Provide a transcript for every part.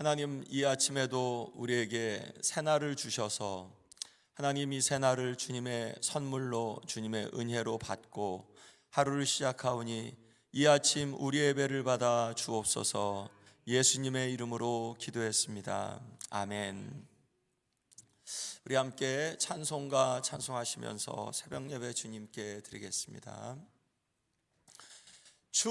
하나님 이 아침에도 우리에게 새날을 주셔서 하나님 이 새날을 주님의 선물로 주님의 은혜로 받고 하루를 시작하오니 이 아침 우리 예배를 받아 주옵소서 예수님의 이름으로 기도했습니다. 아멘. 우리 함께 찬송가 찬송하시면서 새벽 예배 주님께 드리겠습니다. 주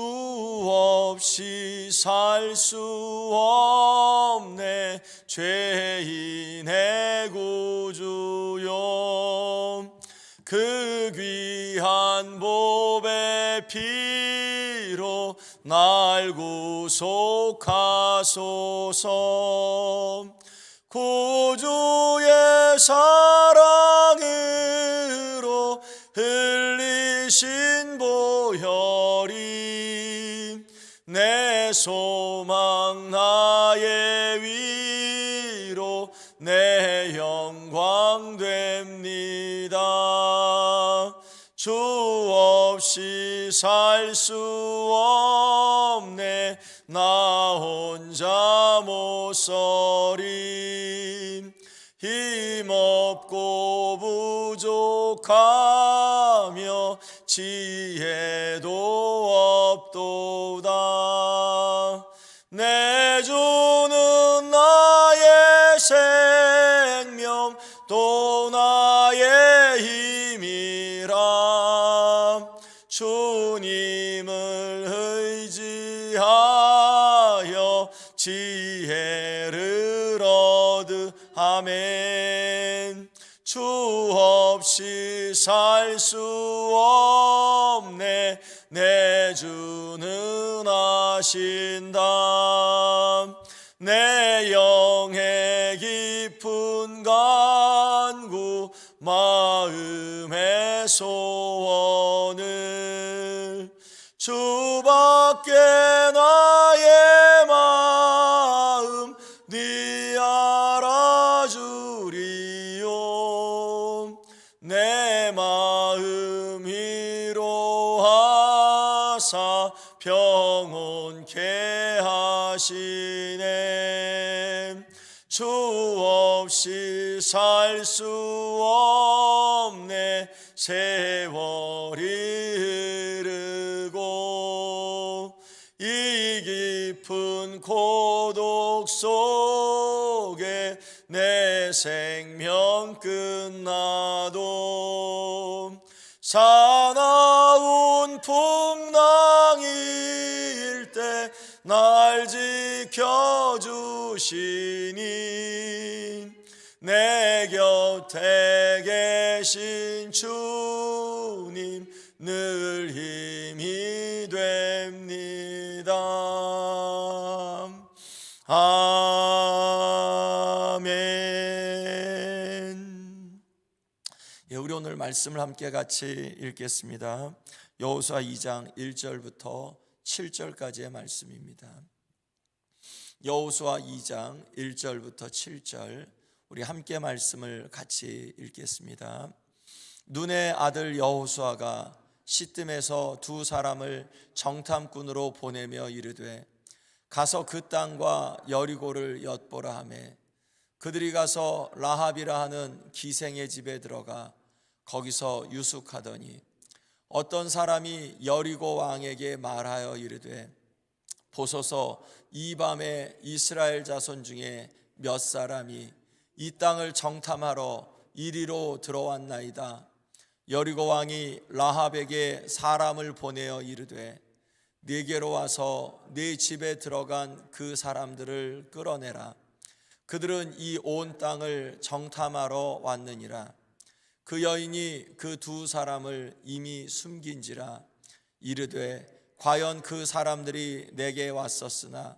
없이 살 수 없네. 죄인의 구주요. 그 귀한 보배 피로 날 구속하소서. 구주의 사랑으로 흘리신 보혈이 내 소망 나의 위로 내 영광 됩니다. 주 없이 살 수 없네. 나 혼자 못 서리 힘없고 부족하며 지혜도 없 도다. 내 주는 나의 생명 또 나의 힘이라. 주님을 의지하여 지혜를 얻으 아멘 주 없이 살수 없네 내 주는 아신다 내 영의 깊은 간구 마음의 소원을 주밖에 나 세월이 흐르고 이 깊은 고독 속에 내 생명 끝나도 사나운 풍랑일 때 날 지켜주시니 내 곁에 계신 주님 늘 힘이 됩니다. 아멘. 예, 우리 오늘 말씀을 함께 같이 읽겠습니다. 여호수아 2장 1절부터 7절까지의 말씀입니다. 여호수아 2장 1절부터 7절 우리 함께 말씀을 같이 읽겠습니다. 눈의 아들 여호수아가 시뜸에서 두 사람을 정탐꾼으로 보내며 이르되 가서 그 땅과 여리고를 엿보라 하매 그들이 가서 라합이라 하는 기생의 집에 들어가 거기서 유숙하더니 어떤 사람이 여리고 왕에게 말하여 이르되 보소서 이 밤에 이스라엘 자손 중에 몇 사람이 이 땅을 정탐하러 이리로 들어왔나이다. 여리고 왕이 라합에게 사람을 보내어 이르되 네게로 와서 네 집에 들어간 그 사람들을 끌어내라. 그들은 이 온 땅을 정탐하러 왔느니라. 그 여인이 그 두 사람을 이미 숨긴지라 이르되 과연 그 사람들이 내게 왔었으나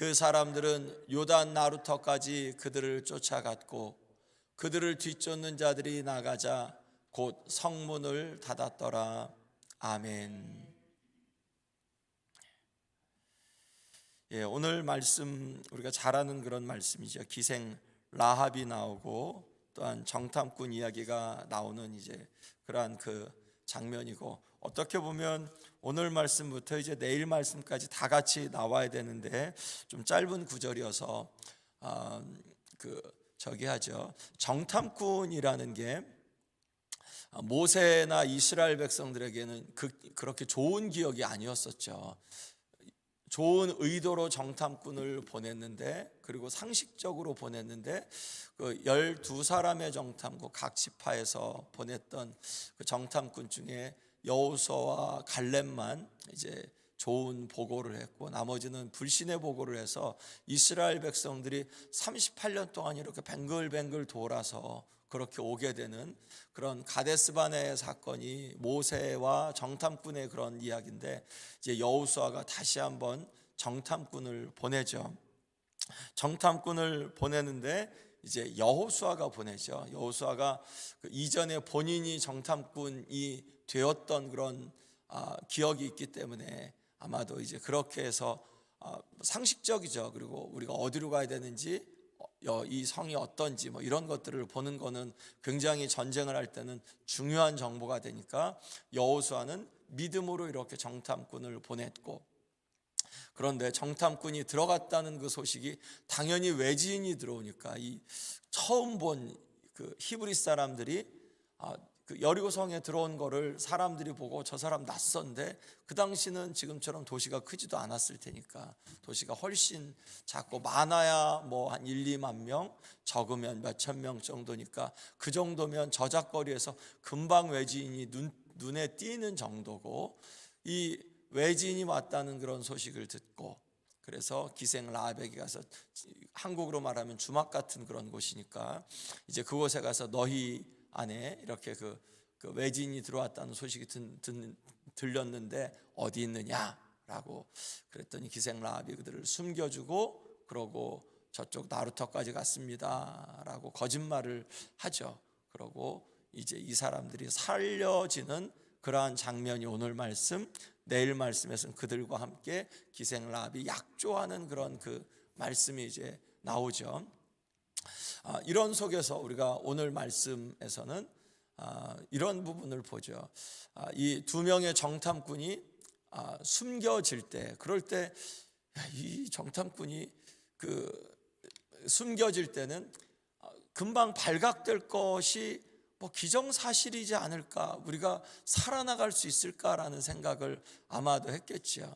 그 사람들은 요단 나루터까지 그들을 쫓아갔고 그들을 뒤쫓는 자들이 나가자 곧 성문을 닫았더라. 아멘. 예, 오늘 말씀 우리가 잘 아는 그런 말씀이죠. 기생 라합이 나오고 또한 정탐꾼 이야기가 나오는 이제 그러한 그 장면이고 어떻게 보면 오늘 말씀부터 이제 내일 말씀까지 다 같이 나와야 되는데 좀 짧은 구절이어서 아, 그 저기 하죠. 정탐꾼이라는 게 모세나 이스라엘 백성들에게는 그, 그렇게 좋은 기억이 아니었었죠. 좋은 의도로 정탐꾼을 보냈는데 그리고 상식적으로 보냈는데 그 12사람의 정탐꾼 각 지파에서 보냈던 그 정탐꾼 중에 여호수아와 갈렙만 이제 좋은 보고를 했고 나머지는 불신의 보고를 해서 이스라엘 백성들이 38년 동안 이렇게 뱅글뱅글 돌아서 그렇게 오게 되는 그런 가데스반의 사건이 모세와 정탐꾼의 그런 이야기인데 이제 여호수아가 다시 한번 정탐꾼을 보내죠. 정탐꾼을 보내는데 이제 여호수아가 보내죠. 여호수아가 그 이전에 본인이 정탐꾼이 되었던 그런 아, 기억이 있기 때문에 아마도 이제 그렇게 해서 아, 상식적이죠. 그리고 우리가 어디로 가야 되는지 어, 이 성이 어떤지 뭐 이런 것들을 보는 거는 굉장히 전쟁을 할 때는 중요한 정보가 되니까 여호수아는 믿음으로 이렇게 정탐꾼을 보냈고 그런데 정탐꾼이 들어갔다는 그 소식이 당연히 외지인이 들어오니까 이 처음 본 그 히브리 사람들이 아, 그 여리고 성에 들어온 거를 사람들이 보고 저 사람 낯선데 그 당시는 지금처럼 도시가 크지도 않았을 테니까 도시가 훨씬 작고 많아야 뭐 한 1, 2만 명 적으면 몇 천 명 정도니까 그 정도면 저작거리에서 금방 외지인이 눈, 눈에 띄는 정도고 이 외지인이 왔다는 그런 소식을 듣고 그래서 기생 라베기 가서 한국으로 말하면 주막 같은 그런 곳이니까 이제 그곳에 가서 너희 안에 이렇게 그, 그 외지인이 들어왔다는 소식이 든, 든, 들렸는데 어디 있느냐라고 그랬더니 기생 라합이 그들을 숨겨주고 그러고 저쪽 나루터까지 갔습니다라고 거짓말을 하죠. 그러고 이제 이 사람들이 살려지는 그러한 장면이 오늘 말씀 내일 말씀에서는 그들과 함께 기생 라합이 약조하는 그런 그 말씀이 이제 나오죠. 아, 이런 속에서 우리가 오늘 말씀에서는 아, 이런 부분을 보죠. 아, 이두 명의 정탐꾼이 아, 숨겨질 때, 그럴 때 이 정탐꾼이 그 숨겨질 때는 아, 금방 발각될 것이 뭐 기정사실이지 않을까, 우리가 살아나갈 수 있을까라는 생각을 아마도 했겠지요.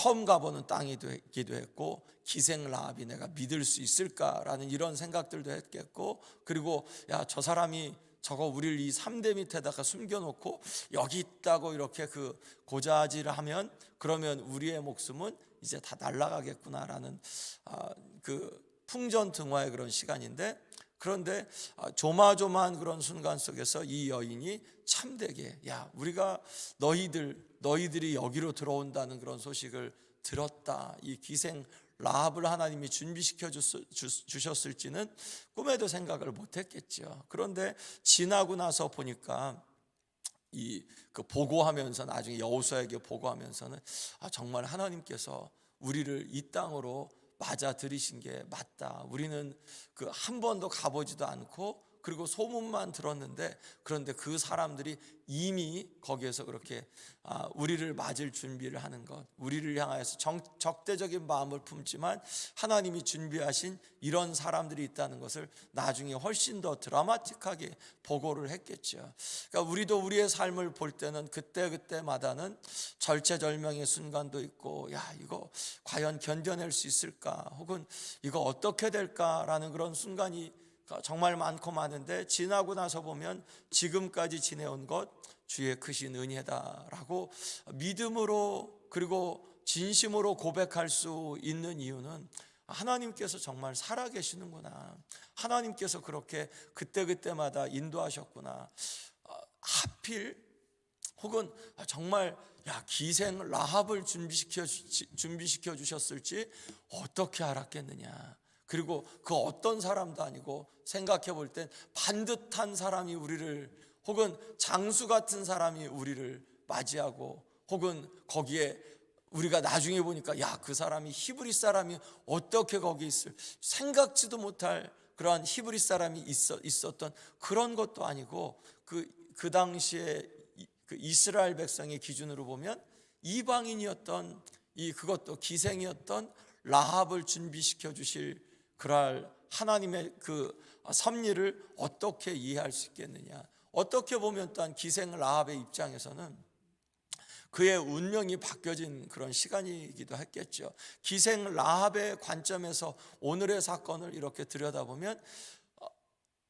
아, 처음 가보는 땅이기도 했고 기생 라합이 내가 믿을 수 있을까라는 이런 생각들도 했겠고 그리고 야 저 사람이 저거 우리를 이 삼대 밑에다가 숨겨놓고 여기 있다고 이렇게 그 고자질을 하면 그러면 우리의 목숨은 이제 다 날아가겠구나라는 아, 그 풍전등화의 그런 시간인데 그런데 아, 조마조마한 그런 순간 속에서 이 여인이 참되게 야 우리가 너희들 너희들이 여기로 들어온다는 그런 소식을 들었다 이 기생 라합을 하나님이 준비시켜 주셨을지는 꿈에도 생각을 못했겠죠. 그런데 지나고 나서 보니까 이 그 보고하면서 나중에 여호수아에게 보고하면서는 아 정말 하나님께서 우리를 이 땅으로 맞아 들이신 게 맞다. 우리는 그 한 번도 가보지도 않고 그리고 소문만 들었는데 그런데 그 사람들이 이미 거기에서 그렇게 아, 우리를 맞을 준비를 하는 것, 우리를 향하여서 정, 적대적인 마음을 품지만 하나님이 준비하신 이런 사람들이 있다는 것을 나중에 훨씬 더 드라마틱하게 보고를 했겠죠. 그러니까 우리도 우리의 삶을 볼 때는 그때 그때마다는 절체절명의 순간도 있고, 야 이거 과연 견뎌낼 수 있을까, 혹은 이거 어떻게 될까라는 그런 순간이 정말 많고 많은데 지나고 나서 보면 지금까지 지내온 것 주의 크신 은혜다라고 믿음으로 그리고 진심으로 고백할 수 있는 이유는 하나님께서 정말 살아 계시는구나. 하나님께서 그렇게 그때그때마다 인도하셨구나. 어, 하필 혹은 정말 야 기생 라합을 준비시켜 준비시켜 주셨을지 어떻게 알았겠느냐. 그리고 그 어떤 사람도 아니고 생각해 볼 땐 반듯한 사람이 우리를 혹은 장수 같은 사람이 우리를 맞이하고 혹은 거기에 우리가 나중에 보니까 야 그 사람이 히브리 사람이 어떻게 거기 있을 생각지도 못할 그러한 히브리 사람이 있어, 있었던 그런 것도 아니고 그, 그 당시에 이- 그 이스라엘 백성의 기준으로 보면 이방인이었던 이 그것도 기생이었던 라합을 준비시켜 주실 그럴 하나님의 그 섭리를 어떻게 이해할 수 있겠느냐 어떻게 보면 또한 기생 라합의 입장에서는 그의 운명이 바뀌어진 그런 시간이기도 했겠죠. 기생 라합의 관점에서 오늘의 사건을 이렇게 들여다보면 어,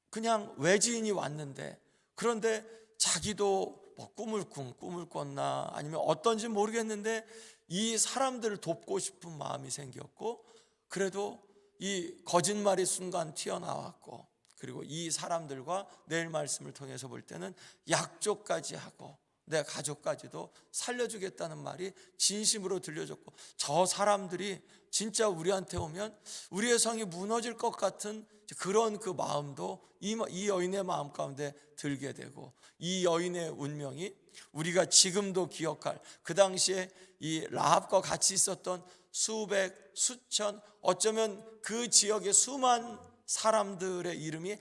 그냥 외지인이 왔는데 그런데 자기도 뭐 꿈을 꾼 꿈을 꿨나 아니면 어떤지 모르겠는데 이 사람들을 돕고 싶은 마음이 생겼고 그래도 이 거짓말이 순간 튀어나왔고 그리고 이 사람들과 내일 말씀을 통해서 볼 때는 약조까지 하고 내 가족까지도 살려주겠다는 말이 진심으로 들려졌고 저 사람들이 진짜 우리한테 오면 우리의 성이 무너질 것 같은 그런 그 마음도 이, 이 여인의 마음 가운데 들게 되고 이 여인의 운명이 우리가 지금도 기억할 그 당시에 이 라합과 같이 있었던 수백 수천 어쩌면 그 지역의 수만 사람들의 이름이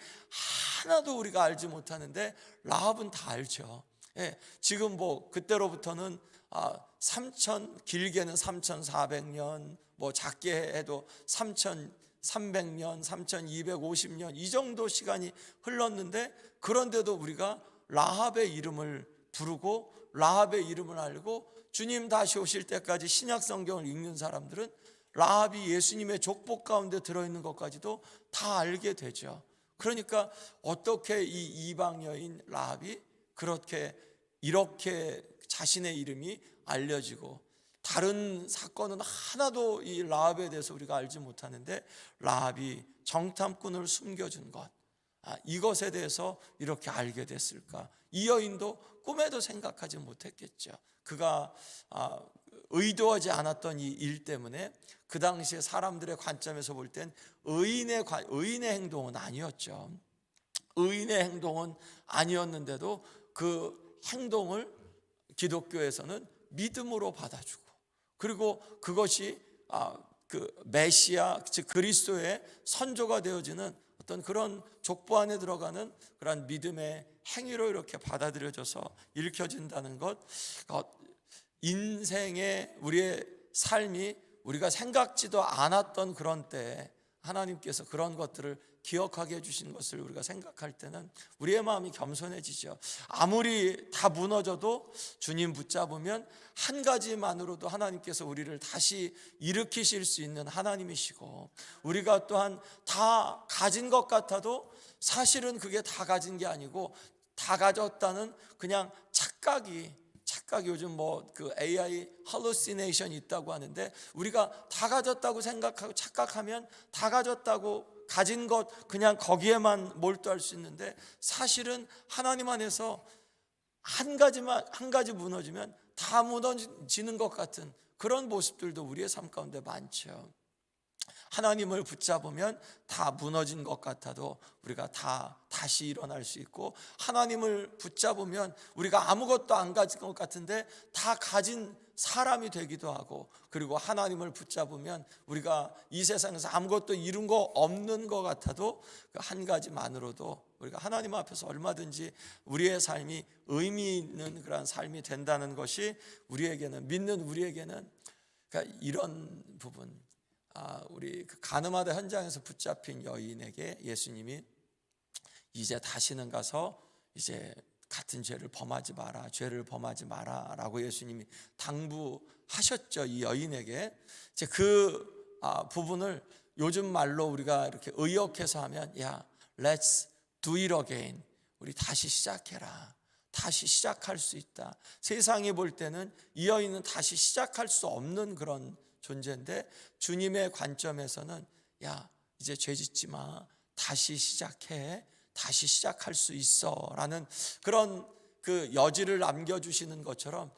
하나도 우리가 알지 못하는데 라합은 다 알죠. 예, 지금 뭐 그때로부터는 아, 3천 길게는 3,400년 뭐 작게 해도 3,300년, 3,250년 이 정도 시간이 흘렀는데 그런데도 우리가 라합의 이름을 부르고 라합의 이름을 알고 주님 다시 오실 때까지 신약 성경을 읽는 사람들은 라합이 예수님의 족복 가운데 들어 있는 것까지도 다 알게 되죠. 그러니까 어떻게 이 이방 여인 라합이 그렇게 이렇게 자신의 이름이 알려지고 다른 사건은 하나도 이 라합에 대해서 우리가 알지 못하는데 라합이 정탐꾼을 숨겨준 것 아, 이것에 대해서 이렇게 알게 됐을까? 이 여인도 꿈에도 생각하지 못했겠죠. 그가 아, 의도하지 않았던 이 일 때문에 그 당시에 사람들의 관점에서 볼 땐 의인의 관- 의인의 행동은 아니었죠. 의인의 행동은 아니었는데도 그 행동을 기독교에서는 믿음으로 받아주고 그리고 그것이 아, 그 메시아 즉 그리스도의 선조가 되어지는 어떤 그런 족보 안에 들어가는 그런 믿음의 행위로 이렇게 받아들여져서 일으켜진다는 것 어, 인생의 우리의 삶이 우리가 생각지도 않았던 그런 때에 하나님께서 그런 것들을 기억하게 해주신 것을 우리가 생각할 때는 우리의 마음이 겸손해지죠. 아무리 다 무너져도 주님 붙잡으면 한 가지만으로도 하나님께서 우리를 다시 일으키실 수 있는 하나님이시고 우리가 또한 다 가진 것 같아도 사실은 그게 다 가진 게 아니고 다 가졌다는 그냥 착각이 착 각 요즘 뭐 그 AI hallucination 있다고 하는데 우리가 다 가졌다고 생각하고 착각하면 다 가졌다고 가진 것 그냥 거기에만 몰두할 수 있는데 사실은 하나님 안에서 한 가지만 한 가지 무너지면 다 무너지는 것 같은 그런 모습들도 우리의 삶 가운데 많죠. 하나님을 붙잡으면 다 무너진 것 같아도 우리가 다 다시 일어날 수 있고 하나님을 붙잡으면 우리가 아무것도 안 가진 것 같은데 다 가진 사람이 되기도 하고 그리고 하나님을 붙잡으면 우리가 이 세상에서 아무것도 이룬 거 없는 것 같아도 그한 가지만으로도 우리가 하나님 앞에서 얼마든지 우리의 삶이 의미 있는 그런 삶이 된다는 것이 우리에게는 믿는 우리에게는 그러니까 이런 부분. 아, 우리 그 가늠하다 현장에서 붙잡힌 여인에게 예수님이 이제 다시는 가서 이제 같은 죄를 범하지 마라, 죄를 범하지 마라 라고 예수님이 당부하셨죠 이 여인에게. 이제 그 아, 부분을 요즘 말로 우리가 이렇게 의역해서 하면 야, let's do it again. 우리 다시 시작해라. 다시 시작할 수 있다. 세상이 볼 때는 이 여인은 다시 시작할 수 없는 그런 존재인데 주님의 관점에서는 야 이제 죄 짓지 마 다시 시작해 다시 시작할 수 있어라는 그런 그 여지를 남겨주시는 것처럼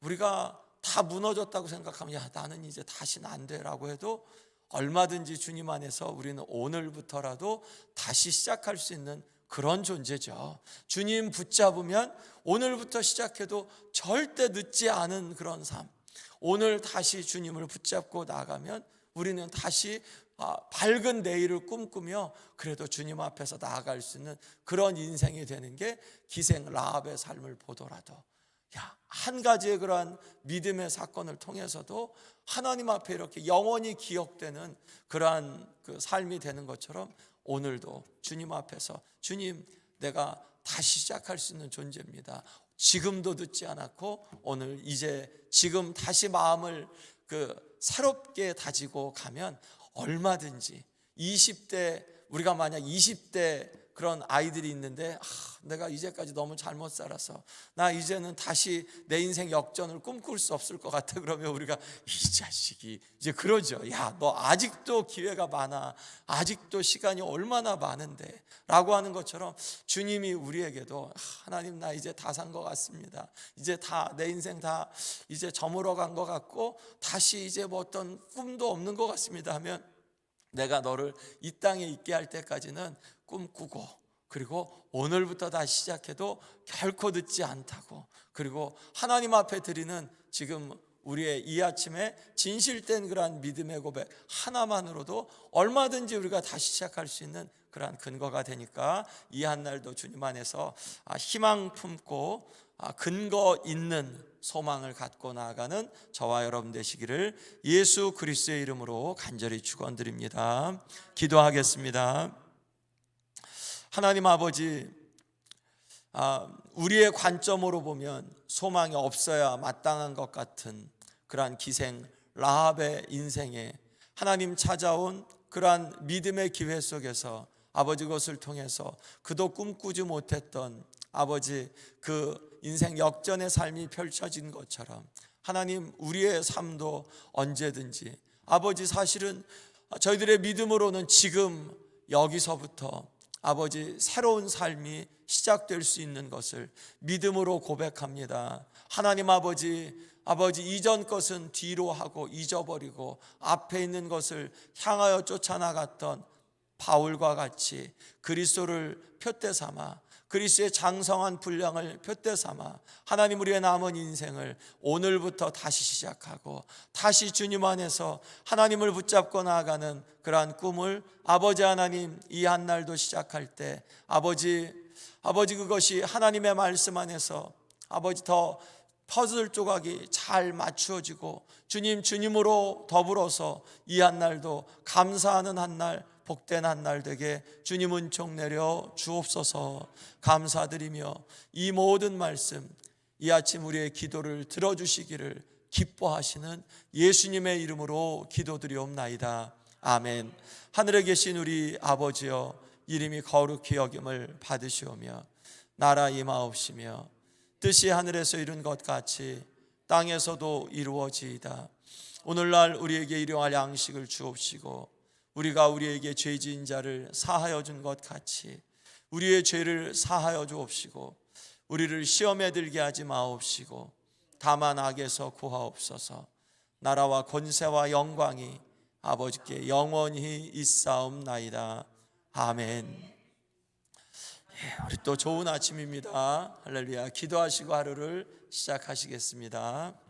우리가 다 무너졌다고 생각하면 야 나는 이제 다시는 안 돼라고 해도 얼마든지 주님 안에서 우리는 오늘부터라도 다시 시작할 수 있는 그런 존재죠. 주님 붙잡으면 오늘부터 시작해도 절대 늦지 않은 그런 삶. 오늘 다시 주님을 붙잡고 나가면 우리는 다시 아, 밝은 내일을 꿈꾸며 그래도 주님 앞에서 나아갈 수 있는 그런 인생이 되는 게 기생 라합의 삶을 보더라도 야, 한 가지의 그러한 믿음의 사건을 통해서도 하나님 앞에 이렇게 영원히 기억되는 그러한 그 삶이 되는 것처럼 오늘도 주님 앞에서 주님 내가 다시 시작할 수 있는 존재입니다. 지금도 늦지 않았고 오늘 이제 지금 다시 마음을 그 새롭게 다지고 가면 얼마든지 20대 우리가 만약 20대 그런 아이들이 있는데 아, 내가 이제까지 너무 잘못 살아서 나 이제는 다시 내 인생 역전을 꿈꿀 수 없을 것 같아. 그러면 우리가 이 자식이 이제 그러죠. 야 너 아직도 기회가 많아. 아직도 시간이 얼마나 많은데? 라고 하는 것처럼 주님이 우리에게도 아, 하나님 나 이제 다 산 것 같습니다. 이제 다 내 인생 다 이제 저물어 간 것 같고 다시 이제 뭐 어떤 꿈도 없는 것 같습니다 하면 내가 너를 이 땅에 있게 할 때까지는 꿈꾸고 그리고 오늘부터 다시 시작해도 결코 늦지 않다고. 그리고 하나님 앞에 드리는 지금 우리의 이 아침에 진실된 그러한 믿음의 고백 하나만으로도 얼마든지 우리가 다시 시작할 수 있는 그러한 근거가 되니까 이 한 날도 주님 안에서 아, 희망 품고 아, 근거 있는 소망을 갖고 나아가는 저와 여러분 되시기를 예수 그리스도의 이름으로 간절히 축원드립니다. 기도하겠습니다. 하나님 아버지, 아, 우리의 관점으로 보면 소망이 없어야 마땅한 것 같은 그러한 기생 라합의 인생에 하나님 찾아온 그러한 믿음의 기회 속에서 아버지 것을 통해서 그도 꿈꾸지 못했던 아버지 그 인생 역전의 삶이 펼쳐진 것처럼 하나님 우리의 삶도 언제든지 아버지 사실은 저희들의 믿음으로는 지금 여기서부터 아버지 새로운 삶이 시작될 수 있는 것을 믿음으로 고백합니다. 하나님 아버지 아버지 이전 것은 뒤로 하고 잊어버리고 앞에 있는 것을 향하여 쫓아나갔던 바울과 같이 그리스도를 표대 삼아 그리스도의 장성한 분량을 표대 삼아 하나님 우리의 남은 인생을 오늘부터 다시 시작하고 다시 주님 안에서 하나님을 붙잡고 나아가는 그러한 꿈을 아버지 하나님 이 한 날도 시작할 때 아버지 아버지 그것이 하나님의 말씀 안에서 아버지 더 퍼즐 조각이 잘 맞추어지고 주님 주님으로 더불어서 이 한 날도 감사하는 한날 복된 한 날 되게 주님 은총 내려 주옵소서 감사드리며 이 모든 말씀 이 아침 우리의 기도를 들어주시기를 기뻐하시는 예수님의 이름으로 기도드리옵나이다. 아멘. 하늘에 계신 우리 아버지여 이름이 거룩히 여김을 받으시오며 나라 임하옵시며 뜻이 하늘에서 이룬 것 같이 땅에서도 이루어지이다. 오늘날 우리에게 일용할 양식을 주옵시고 우리가 우리에게 죄 지은 자를 사하여 준 것 같이 우리의 죄를 사하여 주옵시고 우리를 시험에 들게 하지 마옵시고 다만 악에서 구하옵소서. 나라와 권세와 영광이 아버지께 영원히 있사옵나이다. 아멘. 예, 우리 또 좋은 아침입니다. 할렐루야. 기도하시고 하루를 시작하시겠습니다